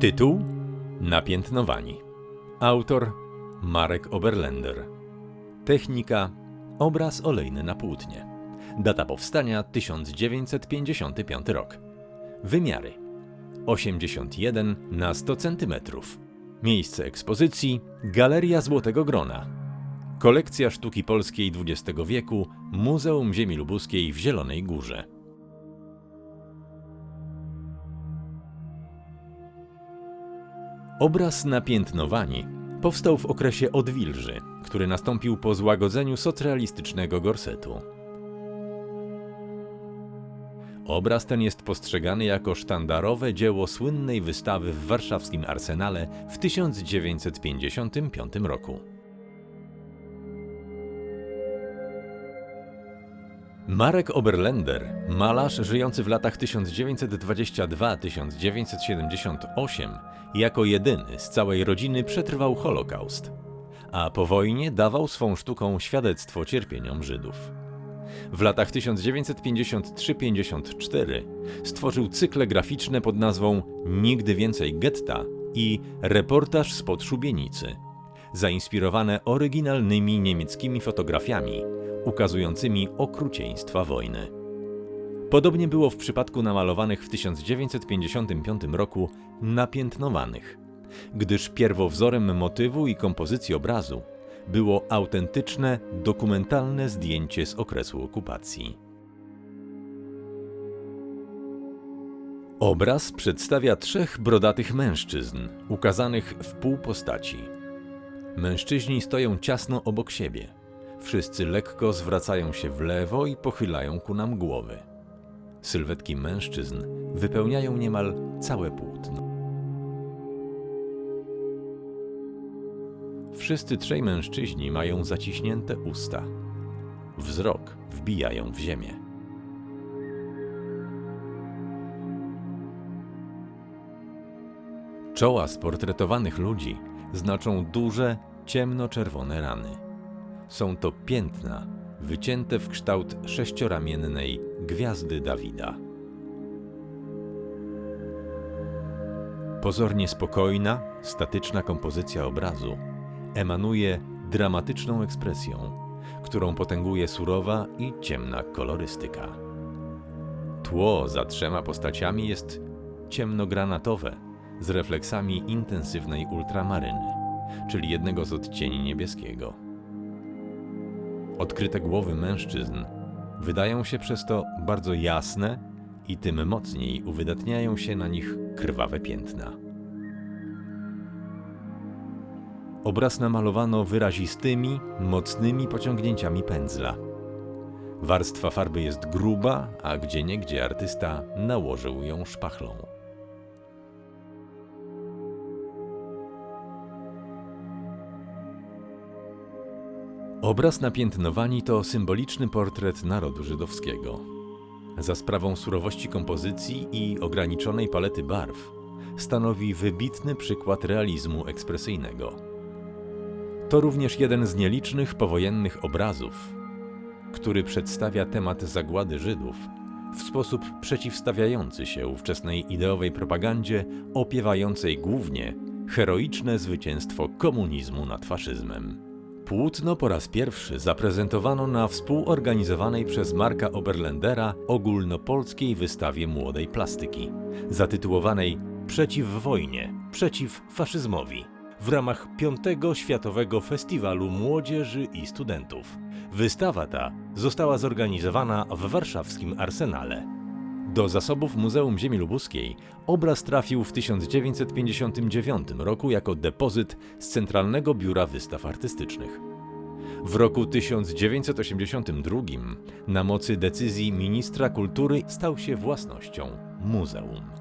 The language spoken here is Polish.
Tytuł Napiętnowani. Autor Marek Oberländer. Technika Obraz olejny na płótnie. Data powstania 1955 rok. Wymiary 81 na 100 cm. Miejsce ekspozycji Galeria Złotego Grona. Kolekcja sztuki polskiej XX wieku Muzeum Ziemi Lubuskiej w Zielonej Górze. Obraz Napiętnowani powstał w okresie odwilży, który nastąpił po złagodzeniu socrealistycznego gorsetu. Obraz ten jest postrzegany jako sztandarowe dzieło słynnej wystawy w warszawskim Arsenale w 1955 roku. Marek Oberländer, malarz żyjący w latach 1922-1978, jako jedyny z całej rodziny przetrwał Holokaust, a po wojnie dawał swą sztuką świadectwo cierpieniom Żydów. W latach 1953-54 stworzył cykle graficzne pod nazwą Nigdy więcej getta i Reportaż spod szubienicy, zainspirowane oryginalnymi niemieckimi fotografiami ukazującymi okrucieństwa wojny. Podobnie było w przypadku namalowanych w 1955 roku napiętnowanych, gdyż pierwowzorem motywu i kompozycji obrazu było autentyczne, dokumentalne zdjęcie z okresu okupacji. Obraz przedstawia trzech brodatych mężczyzn, ukazanych w pół postaci. Mężczyźni stoją ciasno obok siebie. Wszyscy lekko zwracają się w lewo i pochylają ku nam głowy. Sylwetki mężczyzn wypełniają niemal całe płótno. Wszyscy trzej mężczyźni mają zaciśnięte usta. Wzrok wbijają w ziemię. Czoła sportretowanych ludzi znaczą duże, ciemnoczerwone rany. Są to piętna, wycięte w kształt sześcioramiennej gwiazdy Dawida. Pozornie spokojna, statyczna kompozycja obrazu emanuje dramatyczną ekspresją, którą potęguje surowa i ciemna kolorystyka. Tło za trzema postaciami jest ciemnogranatowe, z refleksami intensywnej ultramaryny, czyli jednego z odcieni niebieskiego. Odkryte głowy mężczyzn wydają się przez to bardzo jasne i tym mocniej uwydatniają się na nich krwawe piętna. Obraz namalowano wyrazistymi, mocnymi pociągnięciami pędzla. Warstwa farby jest gruba, a gdzieniegdzie artysta nałożył ją szpachlą. Obraz napiętnowani to symboliczny portret narodu żydowskiego. Za sprawą surowości kompozycji i ograniczonej palety barw stanowi wybitny przykład realizmu ekspresyjnego. To również jeden z nielicznych powojennych obrazów, który przedstawia temat zagłady Żydów w sposób przeciwstawiający się ówczesnej ideowej propagandzie opiewającej głównie heroiczne zwycięstwo komunizmu nad faszyzmem. Płótno po raz pierwszy zaprezentowano na współorganizowanej przez Marka Oberländera ogólnopolskiej wystawie młodej plastyki, zatytułowanej Przeciw wojnie, przeciw faszyzmowi, w ramach V Światowego Festiwalu Młodzieży i Studentów. Wystawa ta została zorganizowana w warszawskim Arsenale. Do zasobów Muzeum Ziemi Lubuskiej obraz trafił w 1959 roku jako depozyt z Centralnego Biura Wystaw Artystycznych. W roku 1982 na mocy decyzji ministra kultury stał się własnością muzeum.